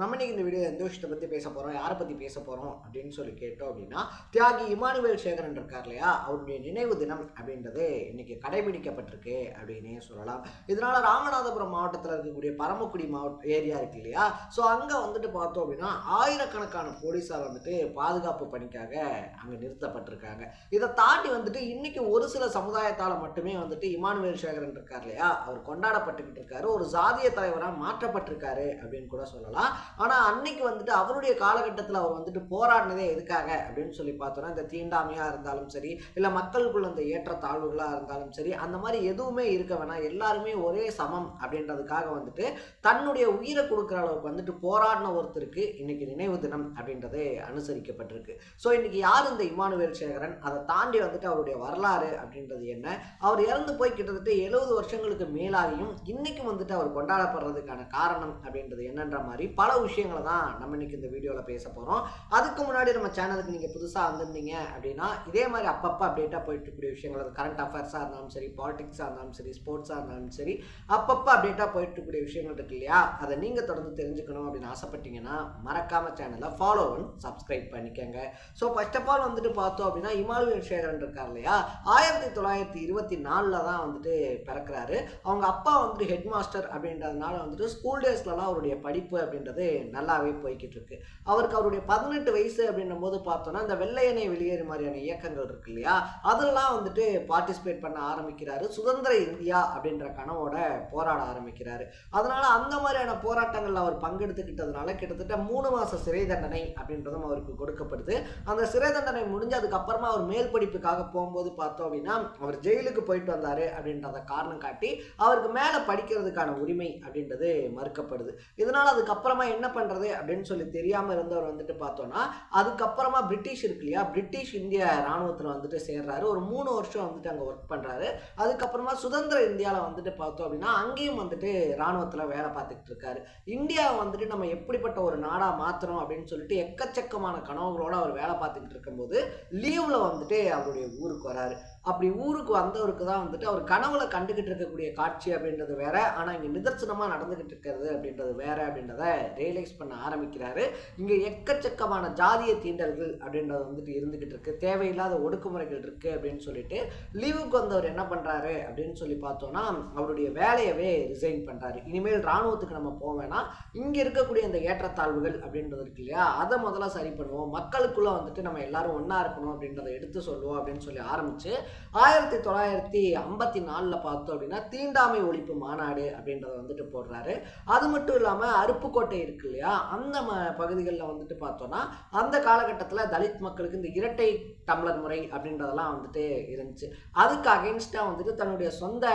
நம்ம இன்னைக்கு இந்த வீடியோ எந்த விஷயத்தை பற்றி பேச போகிறோம் யாரை பற்றி பேச போகிறோம் அப்படின்னு சொல்லி கேட்டோம் அப்படின்னா தியாகி இமானுவேல் சேகரன் இருக்கார் இல்லையா? அவருடைய நினைவு தினம் அப்படின்றது இன்னைக்கு கடைபிடிக்கப்பட்டிருக்கு அப்படின்னே சொல்லலாம். இதனால் ராமநாதபுரம் மாவட்டத்தில் இருக்கக்கூடிய பரமக்குடி மாவட்ட ஏரியா இருக்கு இல்லையா? ஸோ அங்கே வந்துட்டு பார்த்தோம் அப்படின்னா ஆயிரக்கணக்கான போலீஸார் வந்துட்டு பாதுகாப்பு பணிக்காக அங்கே நிறுத்தப்பட்டிருக்காங்க. இதை தாண்டி வந்துட்டு இன்னைக்கு ஒரு சில சமுதாயத்தால் மட்டுமே வந்துட்டு இமானுவேல் சேகரன் இருக்கார் இல்லையா? அவர் கொண்டாடப்பட்டுக்கிட்டு இருக்காரு. ஒரு ஜாதிய தலைவராக மாற்றப்பட்டிருக்காரு அப்படின்னு கூட சொல்லலாம். ஆனால் அன்னைக்கு வந்துட்டு அவருடைய காலகட்டத்தில் அவர் வந்துட்டு போராடினதே எதுக்காக அப்படின்னு சொல்லி பார்த்தோன்னா இந்த தீண்டாமையாக இருந்தாலும் சரி இல்லை மக்களுக்குள்ள இந்த ஏற்றத்தாழ்வுகளாக இருந்தாலும் சரி அந்த மாதிரி எதுவுமே இருக்க வேணாம். எல்லாருமே ஒரே சமம் அப்படின்றதுக்காக வந்துட்டு தன்னுடைய உயிரை கொடுக்குற அளவுக்கு வந்துட்டு போராடின ஒருத்தருக்கு இன்னைக்கு நினைவு தினம் அப்படின்றது அனுசரிக்கப்பட்டிருக்கு. ஸோ இன்னைக்கு யார் இந்த இமானுவேல் சேகரன்? அதை தாண்டி வந்துட்டு அவருடைய வரலாறு அப்படின்றது என்ன? அவர் இறந்து போய் கிட்டத்தட்ட எழுபது வருஷங்களுக்கு மேலாகியும் இன்னைக்கு வந்துட்டு அவர் கொண்டாடப்படுறதுக்கான காரணம் அப்படின்றது என்னன்ற மாதிரி பல விஷயங்களை தான் நம்ம இன்னைக்கு இந்த வீடியோவில் பேச போகிறோம் அதுக்கு முன்னாடி நம்ம சேனலுக்கு நீங்கள் புதுசாக வந்திருந்தீங்க அப்படின்னா இதே மாதிரி அப்பப்போ அப்டேட்டாக போயிட்டு இருக்கக்கூடிய விஷயங்கள் அது கரண்ட் அஃபேர்ஸாக இருந்தாலும் சரி பாலிடிக்ஸாக இருந்தாலும் சரி ஸ்போர்ட்ஸாக இருந்தாலும் சரி அப்பப்போ அப்டேட்டாக போயிட்டு இருக்கக்கூடிய விஷயங்கள் இருக்கு இல்லையா? அதை நீங்கள் தொடர்ந்து தெரிஞ்சுக்கணும் அப்படின்னு ஆசைப்பட்டீங்கன்னா மறக்காம சேனலை ஃபாலோ அண்ட் சப்ஸ்கிரைப் பண்ணிக்கோங்க. ஸோ ஃபர்ஸ்ட் ஆஃப் ஆல் வந்துட்டு பார்த்தோம் அப்படின்னா இமானுவேல் சேகரன் இருக்கார் இல்லையா? ஆயிரத்தி தொள்ளாயிரத்தி இருபத்தி நாலில் தான் வந்துட்டு பிறக்கிறாரு. அவங்க அப்பா வந்துட்டு ஹெட் மாஸ்டர் அப்படின்றதுனால வந்துட்டு ஸ்கூல் டேஸ்லலாம் அவருடைய படிப்பு அப்படின்றது நல்லாவே போய்கிட்டு இருக்கு அவருக்கு அவருடைய பதினெட்டு வயசு அப்படின்னும் போது பார்த்தோன்னா இந்த வெள்ளையனை வெளியேறு மாதிரியான இயக்கங்கள் இருக்கு இல்லையா? அதெல்லாம் வந்துட்டு பார்ட்டிசிபேட் பண்ண ஆரம்பிக்கிறாரு. சுதந்திர இந்தியா அப்படின்ற கனவோட போராட ஆரம்பிக்கிறாரு. அதனால அந்த மாதிரியான போராட்டங்களில் அவர் பங்கெடுத்துக்கிட்டதுனால கிட்டத்தட்ட மூணு மாச சிறை தண்டனை அப்படின்றதும் அவருக்கு கொடுக்கப்படுது. அந்த சிறை தண்டனை முடிஞ்சதுக்கு அப்புறமா அவர் மேல் படிப்புக்காக போகும்போது பார்த்தோம் அப்படின்னா அவர் ஜெயிலுக்கு போயிட்டு வந்தாரு அப்படின்றத காரணம் காட்டி அவருக்கு மேலே படிக்கிறதுக்கான உரிமை அப்படின்றது மறுக்கப்படுது. இதனால அதுக்கப்புறமா என்ன பண்ணுறது அப்படின்னு சொல்லி தெரியாமல் இருந்தவர் வந்துட்டு பார்த்தோன்னா அதுக்கப்புறமா பிரிட்டிஷ் இருக்கு இல்லையா? பிரிட்டிஷ் இந்திய ராணுவத்தில் வந்துட்டு சேர்றாரு. ஒரு மூணு வருஷம் வந்துட்டு அங்கே ஒர்க் பண்ணுறாரு அதுக்கப்புறமா சுதந்திர இந்தியாவில் வந்துட்டு பார்த்தோம் அப்படின்னா அங்கேயும் வந்துட்டு ராணுவத்தில் வேலை பார்த்துக்கிட்டு இருக்காரு. இந்தியாவை வந்துட்டு நம்ம எப்படிப்பட்ட ஒரு நாடாக மாற்றணும் அப்படின்னு சொல்லிட்டு எக்கச்சக்கமான கனவுகளோட அவர் வேலை பார்த்துக்கிட்டு இருக்கும்போது லீவில் வந்துட்டு அவருடைய ஊருக்கு வராரு. அப்படி ஊருக்கு வந்தவருக்கு தான் வந்துட்டு அவர் கனவுல கண்டுகிட்டு இருக்கக்கூடிய காட்சி அப்படின்றது வேற. ஆனால் இங்கே நிதர்சனமாக நடந்துகிட்டு இருக்கிறது அப்படின்றது வேற அப்படின்றத ரியலைஸ் பண்ண ஆரம்பிக்கிறாரு. இங்கே எக்கச்சக்கமான ஜாதிய தீண்டல்கள் அப்படின்றது வந்துட்டு இருந்துகிட்டு இருக்கு. தேவையில்லாத ஒடுக்குமுறைகள் இருக்கு அப்படின்னு சொல்லிட்டு லீவுக்கு வந்தவர் என்ன பண்றாரு அப்படின்னு சொல்லி பார்த்தோம்னா அவருடைய வேலையவே ரிசைன் பண்றாரு. இனிமேல் ராணுவத்துக்கு நம்ம போக வேணாம். இங்கே இருக்கக்கூடிய இந்த ஏற்றத்தாழ்வுகள் அப்படின்றது இருக்கு இல்லையா? அதை முதல்ல சரி பண்ணுவோம். மக்களுக்குள்ள வந்துட்டு நம்ம எல்லாரும் ஒன்றா இருக்கணும் அப்படின்றத எடுத்து சொல்லுவோம் அப்படின்னு சொல்லி ஆரம்பிச்சு ஆயிரத்தி தொள்ளாயிரத்தி ஐம்பத்தி நாலில் பார்த்தோம் அப்படின்னா தீண்டாமை ஒழிப்பு மாநாடு அப்படின்றத வந்துட்டு போடுறாரு. அது மட்டும் இல்லாமல் அருப்புக்கோட்டை இருக்கு இல்லையா? அந்த ம பகுதிகளில் வந்துட்டு பார்த்தோன்னா அந்த காலகட்டத்தில் தலித் மக்களுக்கு இந்த இரட்டை டம்ளர் முறை அப்படின்றதெல்லாம் வந்துட்டு இருந்துச்சு. அதுக்கு அகென்ஸ்டாக வந்துட்டு தன்னுடைய சொந்த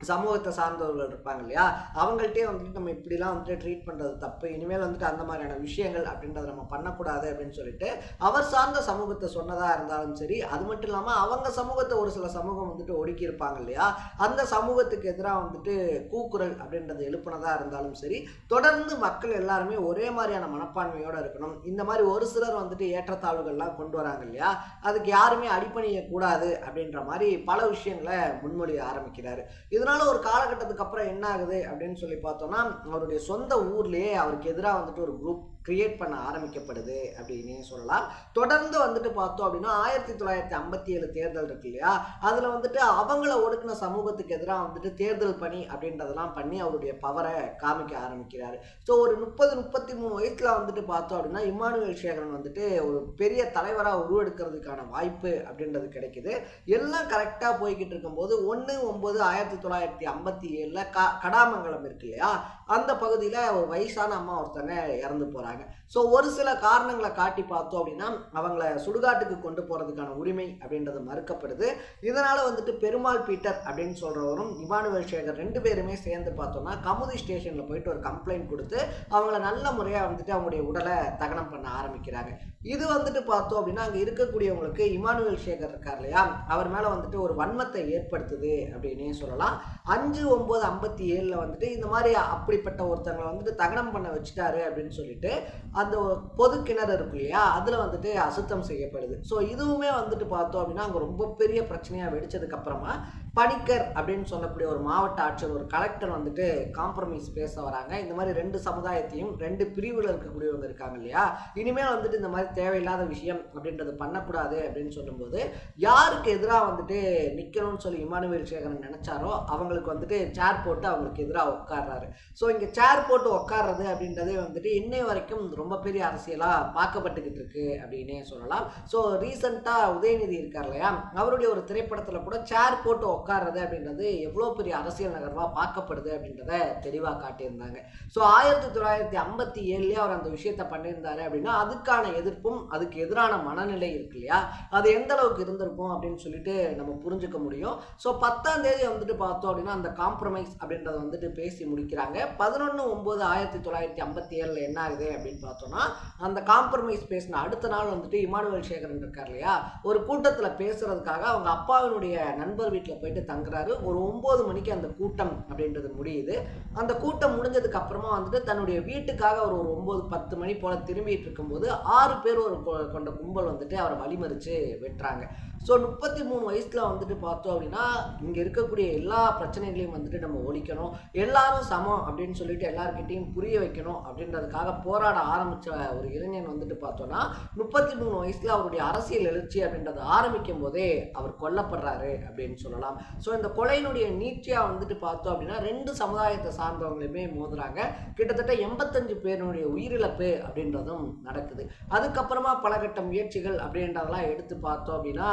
சமூகத்தை சார்ந்தவர்கள் இருப்பாங்க இல்லையா? அவங்கள்ட்டே வந்துட்டு நம்ம இப்படிலாம் வந்துட்டு ட்ரீட் பண்ணுறது தப்பு. இனிமேல் வந்துட்டு அந்த மாதிரியான விஷயங்கள் அப்படின்றத நம்ம பண்ணக்கூடாது அப்படின்னு சொல்லிட்டு அவர் சார்ந்த சமூகத்தை சொன்னதாக இருந்தாலும் சரி அது மட்டும் இல்லாமல் அவங்க சமூகத்தை ஒரு சில சமூகம் வந்துட்டு ஒடுக்கி இருப்பாங்க இல்லையா? அந்த சமூகத்துக்கு எதிராக வந்துட்டு கூக்குரல் அப்படின்றது எழுப்புனதாக இருந்தாலும் சரி தொடர்ந்து மக்கள் எல்லாருமே ஒரே மாதிரியான மனப்பான்மையோடு இருக்கணும். இந்த மாதிரி ஒரு சிலர் வந்துட்டு ஏற்றத்தாழ்வுகள்லாம் கொண்டு வராங்க இல்லையா? அதுக்கு யாருமே அடிப்பணியக்கூடாது அப்படின்ற மாதிரி பல விஷயங்களை முன்மொழிய ஆரம்பிக்கிறாரு. இதனால ஒரு காலகட்டத்துக்கு அப்புறம் என்ன ஆகுது அப்படின்னு சொல்லி பார்த்தோம்னா அவருடைய சொந்த ஊர்லயே அவருக்கு எதிராக வந்துட்டு ஒரு குரூப் கிரியேட் பண்ண ஆரம்பிக்கப்படுது அப்படின்னே சொல்லலாம். தொடர்ந்து வந்துட்டு பார்த்தோம் அப்படின்னா ஆயிரத்தி தொள்ளாயிரத்தி ஐம்பத்தி ஏழு தேர்தல் இருக்கு இல்லையா? அதில் வந்துட்டு அவங்கள ஒடுக்கின சமூகத்துக்கு எதிராக வந்துட்டு தேர்தல் பணி அப்படின்றதெல்லாம் பண்ணி அவருடைய பவரை காமிக்க ஆரம்பிக்கிறார். ஸோ ஒரு முப்பது முப்பத்தி மூணு வயசில் வந்துட்டு பார்த்தோம் அப்படின்னா இமானுவேல் சேகரன் வந்துட்டு ஒரு பெரிய தலைவராக உருவெடுக்கிறதுக்கான வாய்ப்பு அப்படின்றது கிடைக்குது. எல்லாம் கரெக்டாக போய்கிட்டு இருக்கும்போது ஒன்று ஒம்பது ஆயிரத்தி தொள்ளாயிரத்தி ஐம்பத்தி ஏழில் க கடாமங்கலம் இருக்கு இல்லையா? அந்த பகுதியில் ஒரு வயசான அம்மா ஒருத்தங்க இறந்து போகிறாங்க ஸோ ஒரு சில காரணங்களை காட்டி பார்த்தோம் அப்படின்னா அவங்கள சுடுகாட்டுக்கு கொண்டு போகிறதுக்கான உரிமை அப்படின்றது மறுக்கப்படுது. இதனால் வந்துட்டு பெருமாள் பீட்டர் அப்படின்னு சொல்கிறவரும் இமானுவேல் சேகர் ரெண்டு பேருமே சேர்ந்து பார்த்தோம்னா கமுதி ஸ்டேஷனில் போயிட்டு ஒரு கம்ப்ளைண்ட் கொடுத்து அவங்கள நல்ல முறையாக வந்துட்டு அவங்களுடைய உடலை தகனம் பண்ண ஆரம்பிக்கிறாங்க. இது வந்துட்டு பார்த்தோம் அப்படின்னா அங்கே இருக்கக்கூடியவங்களுக்கு இமானுவேல் சேகர் இருக்கார் இல்லையா? அவர் மேலே வந்துட்டு ஒரு வன்மத்தை ஏற்படுத்துது அப்படின்னே சொல்லலாம். அஞ்சு ஒம்பது ஐம்பத்தி ஏழில் வந்துட்டு இந்த மாதிரி அப்படிப்பட்ட ஒருத்தங்களை வந்துட்டு தகனம் பண்ண வச்சுட்டாரு அப்படின்னு சொல்லிட்டு அந்த பொது கிணறு இருக்கு இல்லையா அதில் வந்துட்டு அசுத்தம் செய்யப்படுது. ஸோ இதுவுமே வந்துட்டு பார்த்தோம் அப்படின்னா அங்கே ரொம்ப பெரிய பிரச்சனையாக வெடிச்சதுக்கு அப்புறமா பணிக்கர் அப்படின்னு சொல்லக்கூடிய ஒரு மாவட்ட ஆட்சியர் ஒரு கலெக்டர் வந்துட்டு காம்ப்ரமைஸ் பேச வராங்க. இந்த மாதிரி ரெண்டு சமுதாயத்தையும் ரெண்டு பிரிவில் இருக்கக்கூடியவங்க இருக்காங்க இல்லையா? இனிமேல் வந்துட்டு இந்த மாதிரி தேவையில்லாத விஷயம் அப்படின்றது பண்ணக்கூடாது அப்படின்னு சொல்லும்போது யாருக்கு எதிராக வந்துட்டு நிற்கணும்னு சொல்லி இமானுவேல் சேகரன் நினைச்சாரோ அவங்களுக்கு வந்துட்டு சேர் போட்டு அவங்களுக்கு எதிராக உட்கார்றாரு. ஸோ இங்கே சேர் போட்டு உட்கார்றது அப்படின்றதே வந்துட்டு இன்னை வரைக்கும் ரொம்ப பெரிய அரசியலாக பார்க்கப்பட்டுக்கிட்டு இருக்கு அப்படின்னே சொல்லலாம். ஸோ ரீசண்டாக உதயநிதி இருக்கார் இல்லையா? அவருடைய ஒரு திரைப்படத்தில் கூட சேர் போட்டு உட்கார்றது அப்படின்றது எவ்வளோ பெரிய அரசியல் நகர்வாக பார்க்கப்படுது அப்படின்றத தெளிவாக காட்டியிருந்தாங்க. ஸோ ஆயிரத்தி தொள்ளாயிரத்தி ஐம்பத்தி ஏழுலேயே அவர் அந்த விஷயத்த பண்ணியிருந்தாரு அப்படின்னா அதுக்கான எதிர்ப்பும் அதுக்கு எதிரான மனநிலை இருக்கு இல்லையா? அது எந்த அளவுக்கு இருந்திருக்கும் அப்படின்னு சொல்லிட்டு நம்ம புரிஞ்சுக்க முடியும். ஸோ பத்தாம் தேதி வந்துட்டு பார்த்தோம் அப்படின்னா அந்த காம்ப்ரமைஸ் அப்படின்றத வந்துட்டு பேசி முடிக்கிறாங்க. பதினொன்று ஒம்பது ஆயிரத்தி தொள்ளாயிரத்தி ஐம்பத்தி ஏழில் என்ன ஆகுது அப்படின்னு பார்த்தோம்னா அந்த காம்ப்ரமைஸ் பேசின அடுத்த நாள் வந்துட்டு இமானுவேல் சேகரன் இருக்கார் இல்லையா? ஒரு கூட்டத்தில் பேசுறதுக்காக அவங்க அப்பாவினுடைய நண்பர் வீட்டில் போயிட்டு தங்குறாரு. ஒரு ஒம்பது மணிக்கு அந்த கூட்டம் அப்படின்றது முடியுது. அந்த கூட்டம் முடிஞ்சதுக்கு அப்புறமா வந்துட்டு தன்னுடைய வீட்டுக்காக ஒரு ஒரு ஒம்பது பத்து மணி போல் திரும்பிட்டு இருக்கும்போது ஆறு பேர் ஒரு கொ- கொண்ட கும்பல் வந்துட்டு அவரை வழிமறிச்சு வெட்டுறாங்க. ஸோ முப்பத்தி மூணு வயசில் வந்துட்டு பார்த்தோம் அப்படின்னா இங்கே இருக்கக்கூடிய எல்லா பிரச்சனைகளையும் வந்துட்டு நம்ம ஒழிக்கணும். எல்லாரும் சமம் அப்படின்னு சொல்லிட்டு எல்லாருக்கிட்டையும் புரிய வைக்கணும் அப்படின்றதுக்காக போராட ஆரம்பித்த ஒரு இளைஞன் வந்துட்டு பார்த்தோன்னா முப்பத்தி மூணு வயசில் அவருடைய அரசியல் எழுச்சி அப்படின்றத ஆரம்பிக்கும் போதே அவர் கொல்லப்படுறாரு அப்படின்னு சொல்லலாம். ஸோ இந்த கொலையினுடைய நீட்சியாக வந்துட்டு பார்த்தோம் அப்படின்னா ரெண்டு சமுதாயத்தை சார்ந்தவங்களுமே மோதுறாங்க. கிட்டத்தட்ட எண்பத்தஞ்சு பேருடைய உயிரிழப்பு அப்படின்றதும் நடக்குது. அதுக்கப்புறமா பலகட்ட முயற்சிகள் அப்படின்றதெல்லாம் எடுத்து பார்த்தோம் அப்படின்னா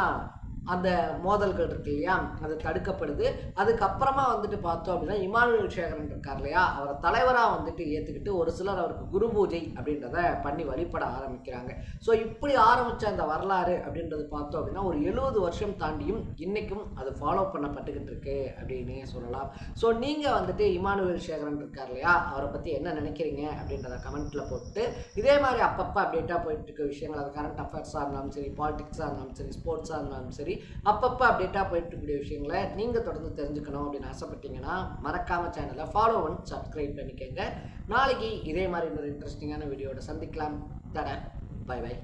அந்த மோதல்கள் இருக்கு இல்லையா? அது தடுக்கப்படுது. அதுக்கப்புறமா வந்துட்டு பார்த்தோம் அப்படின்னா இமானுவேல் சேகரன் இருக்கார் இல்லையா? அவரை தலைவராக வந்துட்டு ஏற்றுக்கிட்டு ஒரு சிலர் அவருக்கு குரு பூஜை அப்படின்றத பண்ணி வழிபட ஆரம்பிக்கிறாங்க. ஸோ இப்படி ஆரம்பித்த அந்த வரலாறு அப்படின்றது பார்த்தோம் அப்படின்னா ஒரு எழுபது வருஷம் தாண்டியும் இன்றைக்கும் அது ஃபாலோ பண்ணப்பட்டுக்கிட்டு இருக்கு அப்படின்னே சொல்லலாம். ஸோ நீங்கள் வந்துட்டு இமானுவேல் சேகரன் இருக்கார் இல்லையா? அவரை பற்றி என்ன நினைக்கிறீங்க அப்படின்றத கமெண்ட்டில் போட்டு இதே மாதிரி அப்பப்போ அப்டேட்டாக போயிட்டு இருக்க விஷயங்கள் அது கரண்ட் அஃபேர்ஸாக இருந்தாலும் சரி பாலிடிக்ஸாக இருந்தாலும் சரி ஸ்போர்ட்ஸாக இருந்தாலும் சரி அப்பப்போ அப்டேட்டாக போயிட்டு விஷயங்களை நீங்கள் தொடர்ந்து தெரிஞ்சுக்கணும் அப்படின்னு ஆசைப்பட்டீங்கன்னா மறக்காம சேனலை ஃபாலோ ஒன் சப்ஸ்கிரைப் பண்ணிக்கோங்க. நாளைக்கு இதே மாதிரி இன்னொரு இன்ட்ரெஸ்டிங்கான வீடியோட சந்திக்கலாம். தட பை பை